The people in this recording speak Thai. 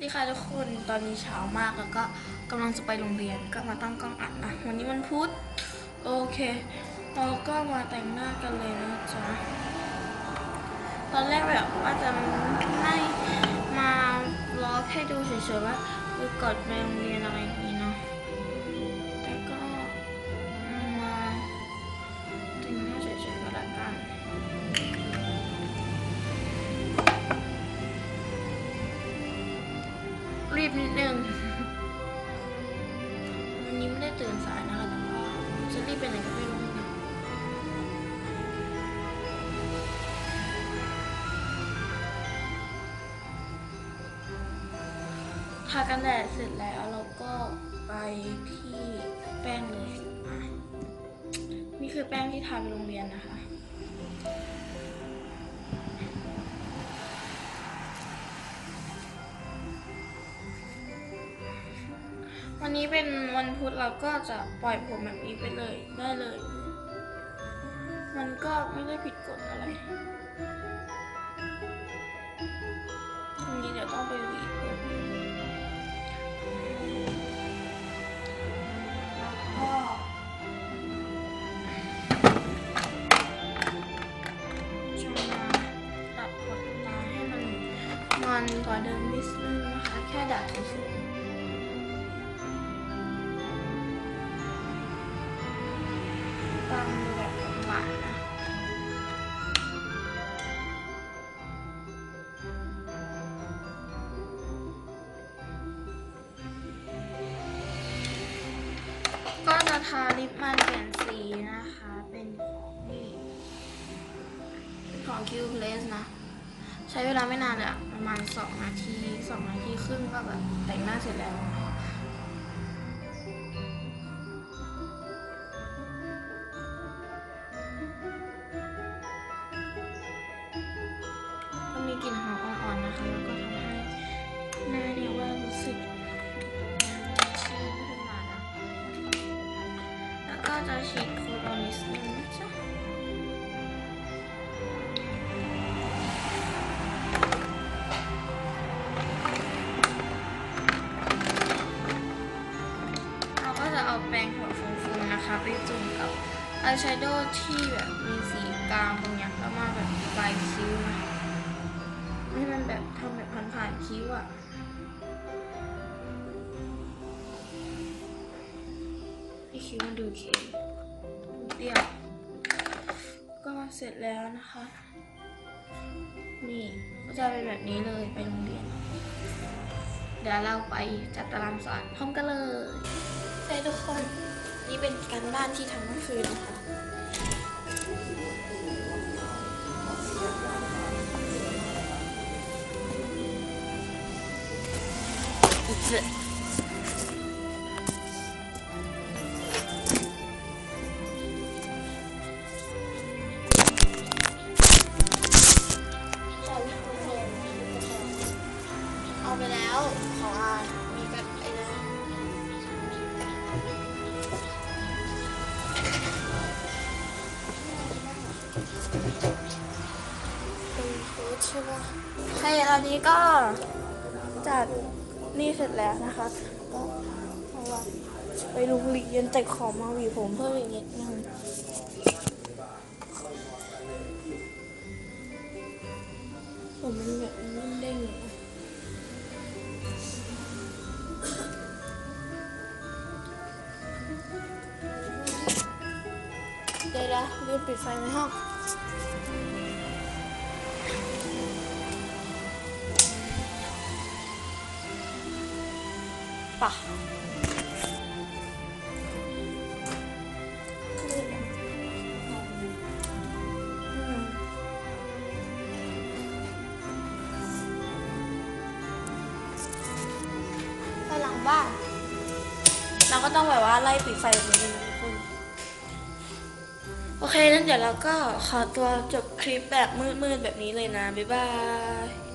ดีค่ะทุกคน ตอนนี้เช้ามากแล้วก็กำลังจะไปโรงเรียนก็มาตั้งกล้องอัดนะ วันนี้มันพุธโอเคเราก็มาแต่งหน้ากันเลยนะจ๊ะ ตอนแรกแบบว่าจะไม่มาล้อให้ดูเฉยๆว่าเออก่อนไปโรงเรียนอะไร รีบนิดนึงวันนี้ไม่ได้ตื่นสายนะคะแต่ว่าจะรีบไปไหนก็ไม่รู้นะทากันแดดเสร็จแล้วเราก็ไปที่แป้งเลย นี่คือแป้งที่ทาไปโรงเรียนนะคะ วันนี้เป็นวันพุธเราก็จะปล่อยผมแบบนี้ไปเลยได้เลย มันก็ไม่ได้ผิดกฎอะไรวันนี้เดี๋ยวต้องไปหวีผมแล้วก็จะมาตัดขนตาให้มันมันกว่าเดิมนิดนึงนะคะ แค่ดัดเฉย ๆฟังดูแบบหวานนะก็จะทาลิปมันเปลี่ยนสีนะคะ เป็นของนี่เป็นของ Q Place นะ ใช้เวลาไม่นานเลยอะประมาณ 2 นาที 2 นาทีครึ่งก็แบบแต่งหน้าเสร็จแล้ว อายแชโดว์ที่แบบมีสีกลางตรงเนี้ยแล้วมาแบบปลายคิ้วนะให้มันแบบทำแบบผ่านๆคิ้วอะให้คิ้วมันดูเคเรียบก็เสร็จแล้วนะคะ นี่ก็จะเป็นแบบนี้เลยไปโรงเรียน เดี๋ยวเราไปจัดตารางสอนพร้อมกันเลยใช่ทุกคน นี่เป็นการบ้านที่ทำเมื่อคืนนะคะเอา ใช่ปะให้อันนี้ก็จัดนี่เสร็จแล้วนะคะก็เอาไปโรงเรียนแต่ขอมาหวีผมเพิ่มอีกนิดนึงผมมันแบบมันเด้งเดี๋ยวนะลืมปิดไฟในห้อง ป่ะอืมไปหลังบ้าน เราก็ต้องแบบว่าไล่ปิดไฟแบบนี้นะทุกคน โอเคนั้นเดี๋ยวเราก็ขอตัวจบคลิปแบบมืดๆแบบนี้เลยนะ บ๊ายบาย